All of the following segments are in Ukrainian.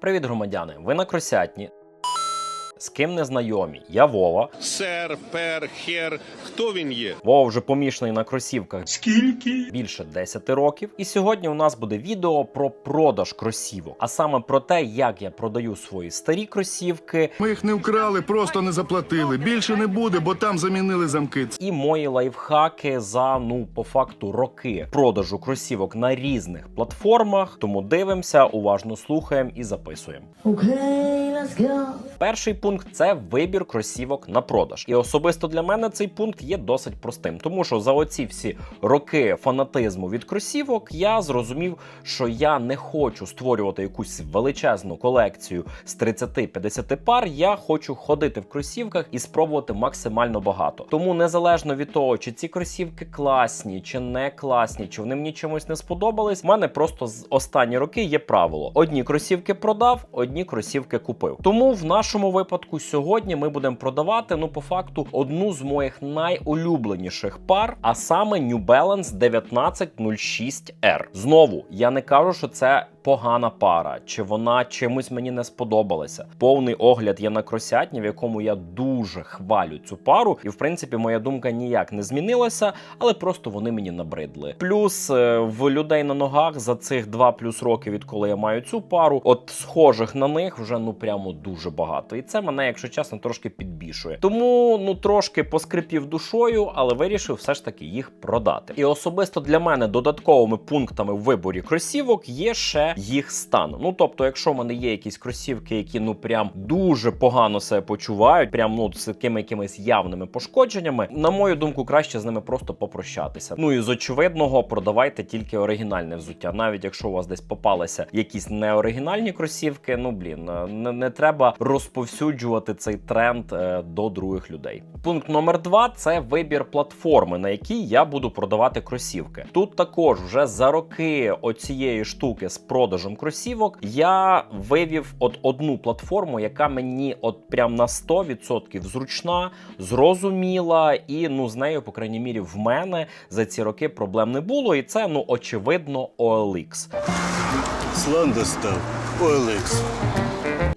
Привіт, громадяни! Ви на Кросятні. З ким не знайомі? Я Вова. Сер, пер, хер, хто він є? Вова вже помішаний на кросівках Скільки? більше 10 років. І сьогодні у нас буде відео про продаж кросівок, а саме про те, як я продаю свої старі кросівки Ми їх не вкрали, просто не заплатили. Більше не буде, бо там замінили замки. і мої лайфхаки за ну по факту роки продажу кросівок на різних платформах. Тому дивимося, уважно слухаємо і записуємо. Okay, let's go. Перший пункт це вибір кросівок на продаж. І особисто для мене цей пункт є досить простим, тому що за оці всі роки фанатизму від кросівок я зрозумів, що я не хочу створювати якусь величезну колекцію з 30-50 пар. Я хочу ходити в кросівках і спробувати максимально багато. Тому незалежно від того, чи ці кросівки класні, чи не класні, чи вони мені чимось не сподобались, в мене просто з останні роки є правило: одні кросівки продав, одні кросівки купив. Тому в нашому випадку сьогодні ми будемо продавати ну по факту одну з моїх найулюбленіших пар, а саме New Balance 1906R. Знову я не кажу, що це погана пара, чи вона чимось мені не сподобалася. Повний огляд є на кросятні, в якому я дуже хвалю цю пару, і в принципі моя думка ніяк не змінилася, але просто вони мені набридли. Плюс е, в людей на ногах за цих два плюс роки, відколи я маю цю пару, от схожих на них вже ну прямо дуже багато. І це мене, якщо чесно, трошки підбішує. Тому ну трошки поскрипів душою, але вирішив все ж таки їх продати. І особисто для мене додатковими пунктами в виборі кросівок є ще їх стан. Ну тобто, якщо в мене є якісь кросівки, які ну прям дуже погано себе почувають, прям ну з такими якимись явними пошкодженнями, на мою думку, краще з ними просто попрощатися. Ну і з очевидного продавайте тільки оригінальне взуття. Навіть якщо у вас десь попалися якісь неоригінальні кросівки, ну блін, е, не, не треба розповсюджувати цей тренд е, до других людей. Пункт номер два це вибір платформи, на якій я буду продавати кросівки. Тут також вже за роки оцієї штуки з продажем кросівок я вивів от одну платформу, яка мені от прям на 100% зручна, зрозуміла, і ну з нею, по крайній мірі, в мене за ці роки проблем не було. І це ну очевидно OLX. Слон достав. OLX.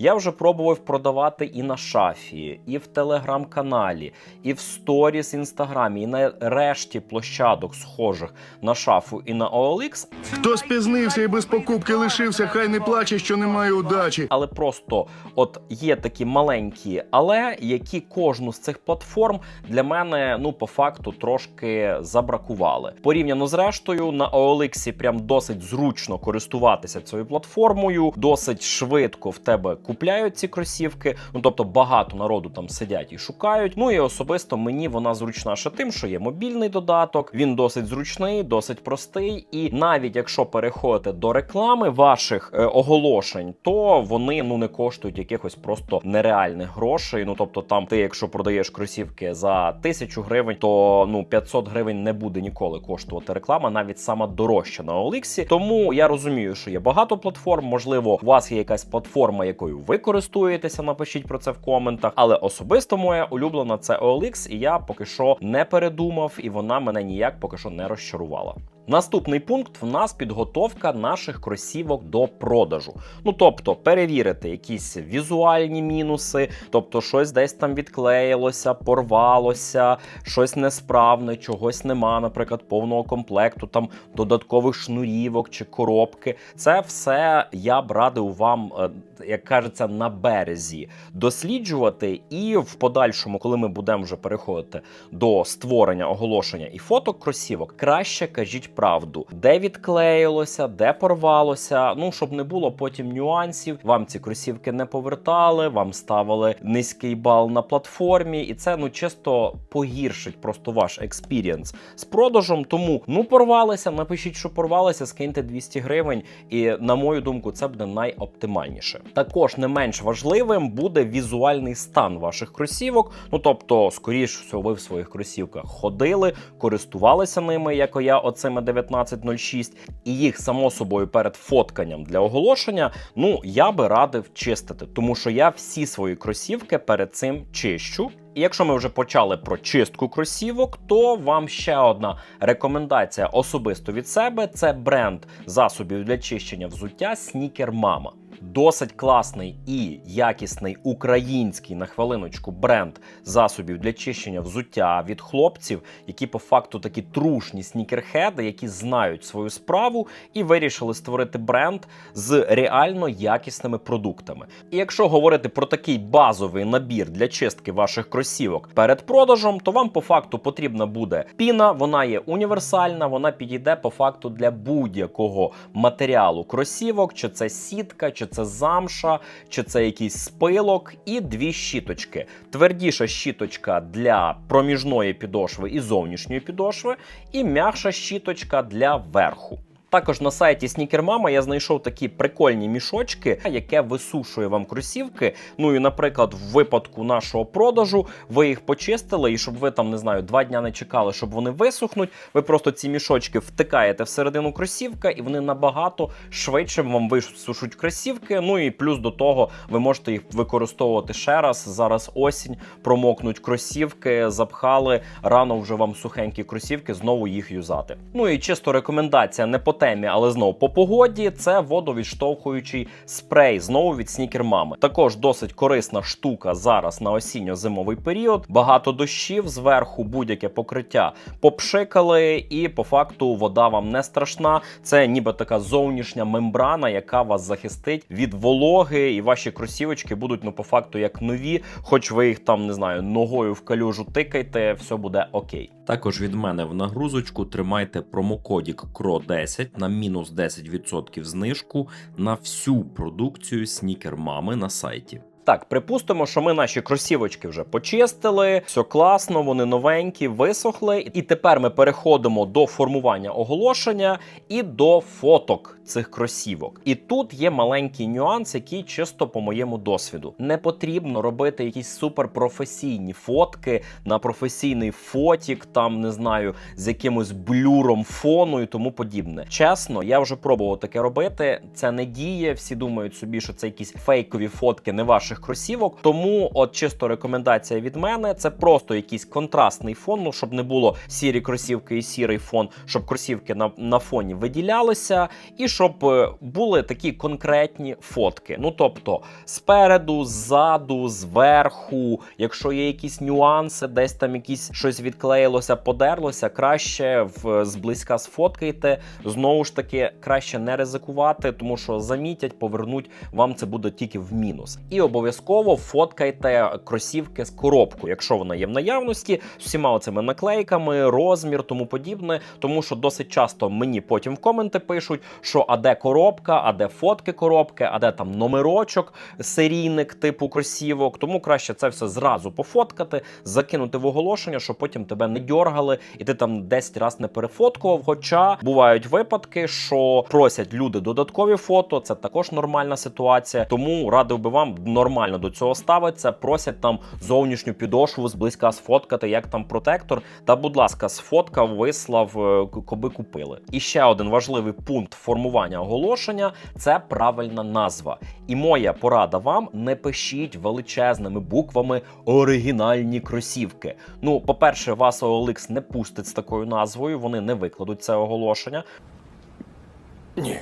Я вже пробував продавати і на шафі, і в телеграм-каналі, і в сторіс інстаграмі, і на решті площадок, схожих на шафу і на OLX, Хто спізнився і без покупки лишився, хай не плаче, що немає удачі. але просто от є такі маленькі, але які кожну з цих платформ для мене ну по факту трошки забракували. Порівняно з рештою на OLX прям досить зручно користуватися цією платформою, досить швидко в тебе купляють ці кросівки. Ну тобто багато народу там сидять і шукають. Ну і особисто мені вона зручна ще тим, що є мобільний додаток. Він досить зручний, досить простий. І навіть якщо переходите до реклами ваших е, оголошень, то вони ну не коштують якихось просто нереальних грошей. Ну тобто, там ти, якщо продаєш кросівки за тисячу гривень, то ну 500 гривень не буде ніколи коштувати реклама, навіть сама дорожча на OLX. Тому я розумію, що є багато платформ. Можливо, у вас є якась платформа, якою ви користуєтеся. Напишіть про це в коментах. Але особисто моя улюблена це OLX, і я поки що не передумав, і вона мене ніяк поки що не розчарувала. Наступний пункт в нас підготовка наших кросівок до продажу. Ну тобто перевірити якісь візуальні мінуси, тобто щось десь там відклеїлося, порвалося, щось несправне, чогось нема, наприклад, повного комплекту, там додаткових шнурівок чи коробки. Це все я б радив вам, е, як кажеться, на березі досліджувати, і в подальшому, коли ми будемо вже переходити до створення оголошення і фоток кросівок, краще кажіть правду, де відклеїлося, де порвалося. Ну щоб не було потім нюансів. Вам ці кросівки не повертали, вам ставили низький бал на платформі, і це ну чисто погіршить просто ваш експірієнс з продажем. Тому ну порвалися, напишіть, що порвалися, скиньте 200 гривень. І на мою думку, це буде найоптимальніше. Також не менш важливим буде візуальний стан ваших кросівок. Ну тобто, скоріш всього, ви в своїх кросівках ходили, користувалися ними, як я оцими 1906, і їх само собою перед фотканням для оголошення. Ну я би радив чистити, тому що я всі свої кросівки перед цим чищу. І якщо ми вже почали про чистку кросівок, то вам ще одна рекомендація особисто від себе: це бренд засобів для чищення взуття Sneaker Mama. Досить класний і якісний український на хвилиночку бренд засобів для чищення взуття від хлопців, які по факту такі трушні снікерхеди, які знають свою справу і вирішили створити бренд з реально якісними продуктами. І якщо говорити про такий базовий набір для чистки ваших кросівок перед продажем, то вам по факту потрібна буде піна, вона є універсальна, вона підійде по факту для будь-якого матеріалу кросівок, чи це сітка, чи це замша, чи це якийсь спилок, і дві щіточки. Твердіша щіточка для проміжної підошви і зовнішньої підошви, і м'якша щіточка для верху. Також на сайті Sneaker я знайшов такі прикольні мішочки, яке висушує вам кросівки. Ну і, наприклад, в випадку нашого продажу ви їх почистили, і щоб ви там не знаю, два дня не чекали, щоб вони висохнуть. Ви просто ці мішочки втикаєте всередину кросівка, і вони набагато швидше вам висушуть кросівки. Ну і плюс до того ви можете їх використовувати ще раз. Зараз осінь, промокнуть кросівки, запхали рано вже вам сухенькі кросівки, знову їх юзати. Ну і чисто рекомендація не по темі, але знову по погоді. Це водовідштовхуючий спрей знову від Mama. Також досить корисна штука зараз на осінньо-зимовий період. Багато дощів зверху, будь-яке покриття попшикали, і по факту вода вам не страшна. Це ніби така зовнішня мембрана, яка вас захистить від вологи, і ваші кросівочки будуть ну по факту як нові, хоч ви їх там не знаю ногою в калюжу тикайте, все буде окей. Також від мене в нагрузочку тримайте промокодік CRO10 на мінус 10% знижку на всю продукцію снікер мами на сайті. Так, припустимо, що ми наші кросівочки вже почистили, все класно, вони новенькі, висохли. І тепер ми переходимо до формування оголошення і до фоток цих кросівок. І тут є маленький нюанс, який чисто по моєму досвіду. Не потрібно робити якісь суперпрофесійні фотки на професійний фотік, там не знаю, з якимось блюром фону і тому подібне. Чесно, я вже пробував таке робити. Це не діє. Всі думають собі, що це якісь фейкові фотки не ваших кросівок. Тому, от чисто рекомендація від мене, це просто якийсь контрастний фон, ну щоб не було сірі кросівки і сірий фон, щоб кросівки на, на фоні виділялися, і щоб е, були такі конкретні фотки. Ну тобто спереду, ззаду, зверху, якщо є якісь нюанси, десь там якісь щось відклеїлося, подерлося, краще в зблизька сфоткайте. Знову ж таки, краще не ризикувати, тому що замітять, повернуть вам це буде тільки в мінус. І обов'язково фоткайте кросівки з коробкою, якщо вона є в наявності, з всіма оцими наклейками, розмір, тому подібне. Тому що досить часто мені потім в коменти пишуть, що а де коробка, а де фотки коробки, а де там номерочок, серійник типу кросівок. Тому краще це все зразу пофоткати, закинути в оголошення, щоб потім тебе не дьоргали, і ти там 10 разів не перефоткував. Хоча бувають випадки, що просять люди додаткові фото, це також нормальна ситуація. Тому радив би вам нормально до цього ставитися. Просять там зовнішню підошву зблизька сфоткати, як там протектор. Та, будь ласка, сфоткав, вислав, е, коби купили. І ще один важливий пункт формування оголошення це правильна назва. І моя порада вам: не пишіть величезними буквами оригінальні кросівки. Ну, по-перше, вас OLX не пустить з такою назвою, вони не викладуть це оголошення. Ні.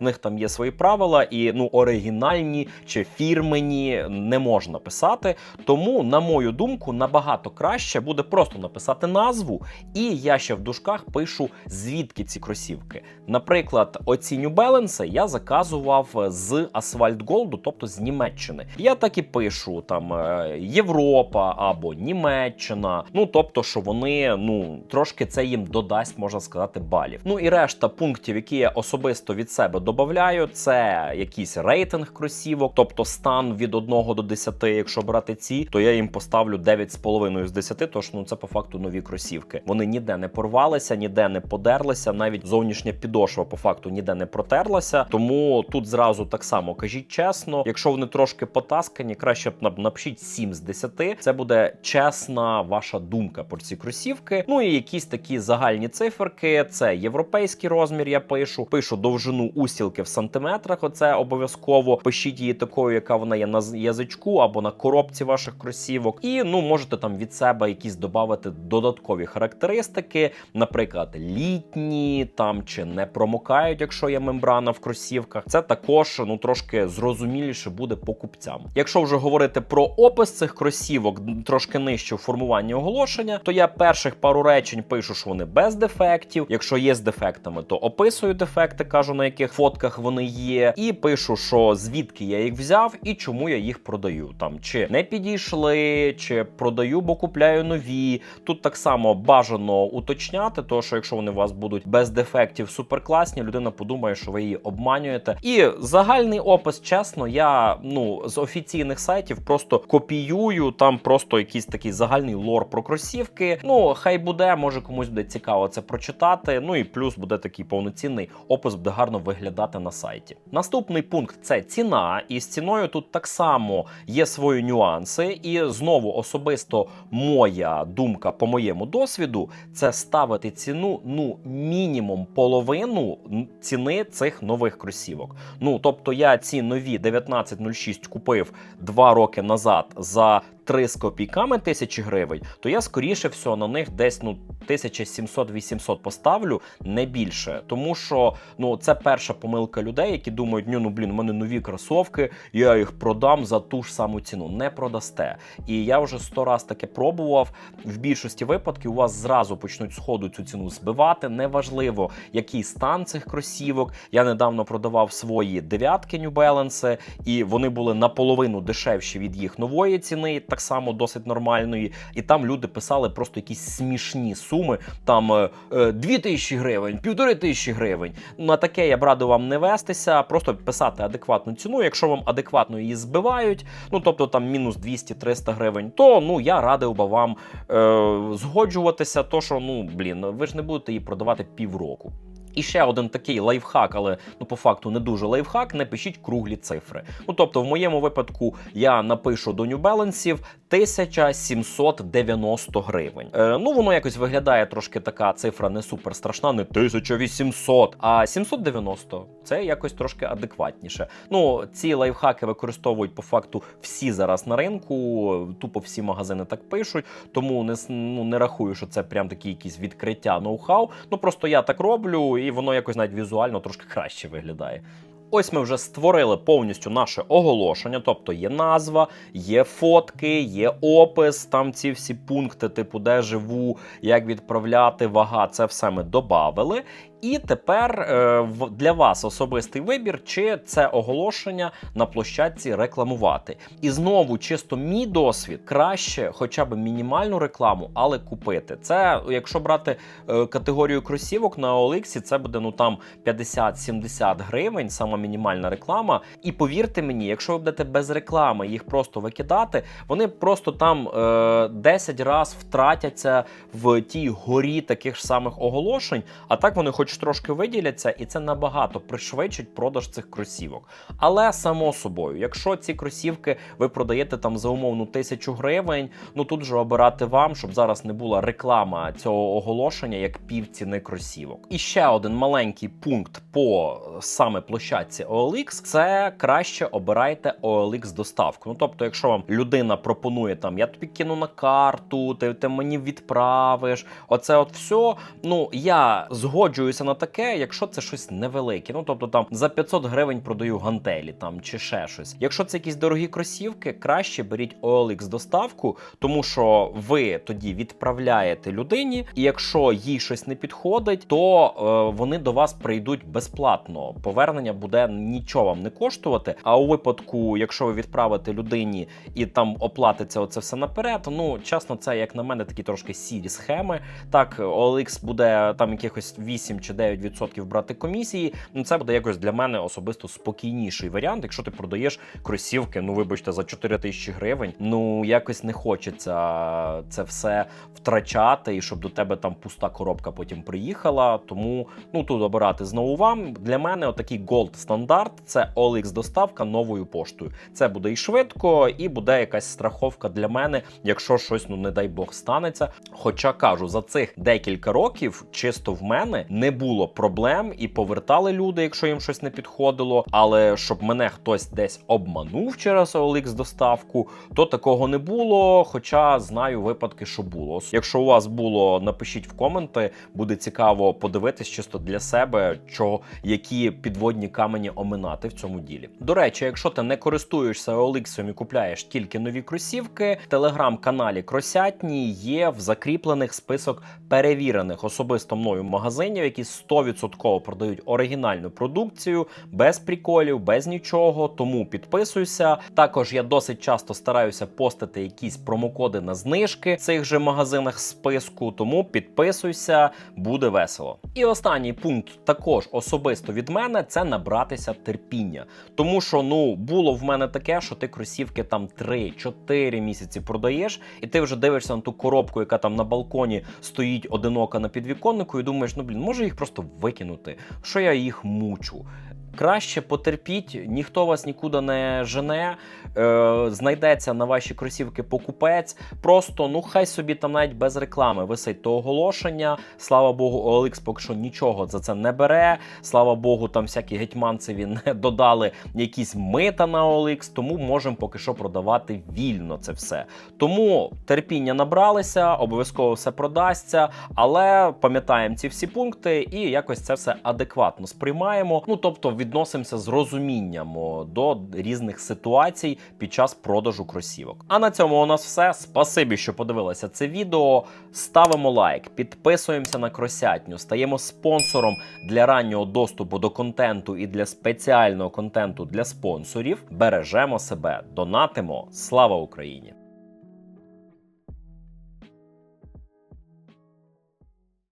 У них там є свої правила, і ну оригінальні чи фірмені не можна писати. Тому, на мою думку, набагато краще буде просто написати назву, і я ще в дужках пишу звідки ці кросівки. Наприклад, оці New Balance я заказував з Asphalt Gold, тобто з Німеччини. Я так і пишу там е, Європа або Німеччина. Ну тобто, що вони ну трошки це їм додасть, можна сказати, балів. Ну і решта пунктів, які я особисто від себе додаю, це якийсь рейтинг кросівок, тобто стан від 1 до 10, якщо брати ці, то я їм поставлю 9,5 з 10, тож ну це по факту нові кросівки. Вони ніде не порвалися, ніде не подерлися, навіть зовнішня підошва по факту ніде не протерлася. Тому тут зразу так само кажіть чесно, якщо вони трошки потаскані, краще б нап- напишіть 7 з 10. Це буде чесна ваша думка про ці кросівки. Ну і якісь такі загальні циферки. Це європейський розмір. Я пишу, пишу довжину усі розстілки в сантиметрах. Оце обов'язково пишіть її такою, яка вона є на язичку або на коробці ваших кросівок. І ну можете там від себе якісь додати додаткові характеристики, наприклад, літні там чи не промокають, якщо є мембрана в кросівках. Це також ну трошки зрозуміліше буде покупцям. Якщо вже говорити про опис цих кросівок, трошки нижче в формуванні оголошення, то я перших пару речень пишу, що вони без дефектів. Якщо є з дефектами, то описую дефекти, кажу на яких фотках вони є, і пишу, що звідки я їх взяв і чому я їх продаю. Там чи не підійшли, чи продаю, бо купляю нові. Тут так само бажано уточняти, то що якщо вони у вас будуть без дефектів суперкласні, людина подумає, що ви її обманюєте. І загальний опис, чесно, я ну з офіційних сайтів просто копіюю. Там просто якийсь такий загальний лор про кросівки. Ну хай буде, може комусь буде цікаво це прочитати. Ну і плюс буде такий повноцінний опис, буде гарно виглядати на сайті. Наступний пункт це ціна, і з ціною тут так само є свої нюанси. І знову особисто моя думка по моєму досвіду це ставити ціну ну мінімум половину ціни цих нових кросівок. Ну тобто я ці нові 1906 купив два роки назад за 3 з копійками тисячі гривень, то я скоріше всього на них десь ну 1700-800 поставлю, не більше. Тому що ну це перша помилка людей, які думають, ну, ну блін, у мене нові кросовки, я їх продам за ту ж саму ціну. Не продасте. І я вже сто раз таке пробував. В більшості випадків у вас зразу почнуть сходу цю ціну збивати. Неважливо, який стан цих кросівок. Я недавно продавав свої дев'ятки New Balance, і вони були наполовину дешевші від їх нової ціни, так само досить нормальної. І там люди писали просто якісь смішні суми. Там е, е, 2 тисячі гривень, півтори тисячі гривень. На таке я б радив вам не вестися, просто писати адекватну ціну. Якщо вам адекватно її збивають, ну тобто там мінус 200-300 гривень, то ну я радив би вам е, згоджуватися, то що ну блін, ви ж не будете її продавати півроку. І ще один такий лайфхак, але ну по факту не дуже лайфхак. Не пишіть круглі цифри. Ну тобто, в моєму випадку я напишу до Balance 1790 гривень. Е, ну воно якось виглядає трошки така цифра не супер страшна, не 1800, а 790. Це якось трошки адекватніше. Ну ці лайфхаки використовують по факту всі зараз на ринку. Тупо всі магазини так пишуть. Тому не ну, не рахую, що це прям такі якісь відкриття ноу-хау. Ну просто я так роблю, і воно якось навіть візуально трошки краще виглядає. Ось ми вже створили повністю наше оголошення, тобто є назва, є фотки, є опис, там ці всі пункти, типу, де живу, як відправляти, вага, це все ми додали. І тепер е, для вас особистий вибір, чи це оголошення на площадці рекламувати. І знову, чисто мій досвід, краще хоча б мінімальну рекламу, але купити. Це, якщо брати е, категорію кросівок на OLX, це буде ну там 50-70 гривень, сама мінімальна реклама. І повірте мені, якщо ви будете без реклами їх просто викидати, вони просто там е, 10 раз втратяться в тій горі таких ж самих оголошень, а так вони хоч трошки виділяться, і це набагато пришвидшить продаж цих кросівок. Але само собою, якщо ці кросівки ви продаєте там за умовну тисячу гривень, ну тут же обирати вам, щоб зараз не була реклама цього оголошення як півціни кросівок. І ще один маленький пункт по е, саме площадці OLX – це краще обирайте OLX доставку. Ну тобто, якщо вам людина пропонує там, я тобі кину на карту, ти, ти мені відправиш, оце от все. Ну я згоджуюся на таке, якщо це щось невелике. Ну тобто там за 500 гривень продаю гантелі там чи ще щось. Якщо це якісь дорогі кросівки, краще беріть OLX доставку, тому що ви тоді відправляєте людині, і якщо їй щось не підходить, то е, вони до вас прийдуть безплатно. Повернення буде нічого вам не коштувати. А у випадку, якщо ви відправите людині і там оплатиться оце все наперед, ну чесно, це як на мене такі трошки сірі схеми. Так, OLX буде там якихось 8 чи 9% брати комісії. Ну це буде якось для мене особисто спокійніший варіант. Якщо ти продаєш кросівки, ну вибачте, за 4 тисячі гривень. Ну якось не хочеться це все втрачати, і щоб до тебе там пуста коробка потім приїхала. Тому ну тут обирати знову вам. Для мене отакий gold стандарт це OLX доставка новою поштою. Це буде і швидко, і буде якась страховка для мене, якщо щось, ну не дай Бог, станеться. Хоча кажу, за цих декілька років чисто в мене не було проблем і повертали люди, якщо їм щось не підходило. Але щоб мене хтось десь обманув через OLX доставку, то такого не було. Хоча знаю випадки, що було. Якщо у вас було, напишіть в коменти. Буде цікаво подивитись чисто для себе, чого які підводні камені оминати в цьому ділі. До речі, якщо ти не користуєшся OLX і купляєш тільки нові кросівки, в телеграм-каналі Кросятні є в закріплених список перевірених особисто мною магазинів, які 100% продають оригінальну продукцію без приколів, без нічого. Тому підписуйся. Також я досить часто стараюся постити якісь промокоди на знижки в цих же магазинах списку. Тому підписуйся, буде весело. І останній пункт також особисто від мене це набратися терпіння. Тому що ну було в мене таке, що ти кросівки там 3-4 місяці продаєш, і ти вже дивишся на ту коробку, яка там на балконі стоїть одинока на підвіконнику, і думаєш, ну блін, може їх просто викинути, що я їх мучу. Краще потерпіть, ніхто вас нікуди не жене, е, знайдеться на ваші кросівки покупець. Просто ну хай собі там навіть без реклами висить то оголошення. Слава Богу, OLX поки що нічого за це не бере. Слава Богу, там всякі гетьманцеві не додали якісь мита на OLX, тому можемо поки що продавати вільно це все. Тому терпіння набралися, обов'язково все продасться, але пам'ятаємо ці всі пункти і якось це все адекватно сприймаємо. Ну тобто відносимося з розумінням до різних ситуацій під час продажу кросівок. А на цьому у нас все. Спасибі, що подивилися це відео. Ставимо лайк, підписуємося на кросятню, стаємо спонсором для раннього доступу до контенту і для спеціального контенту для спонсорів. Бережемо себе, донатимо. Слава Україні!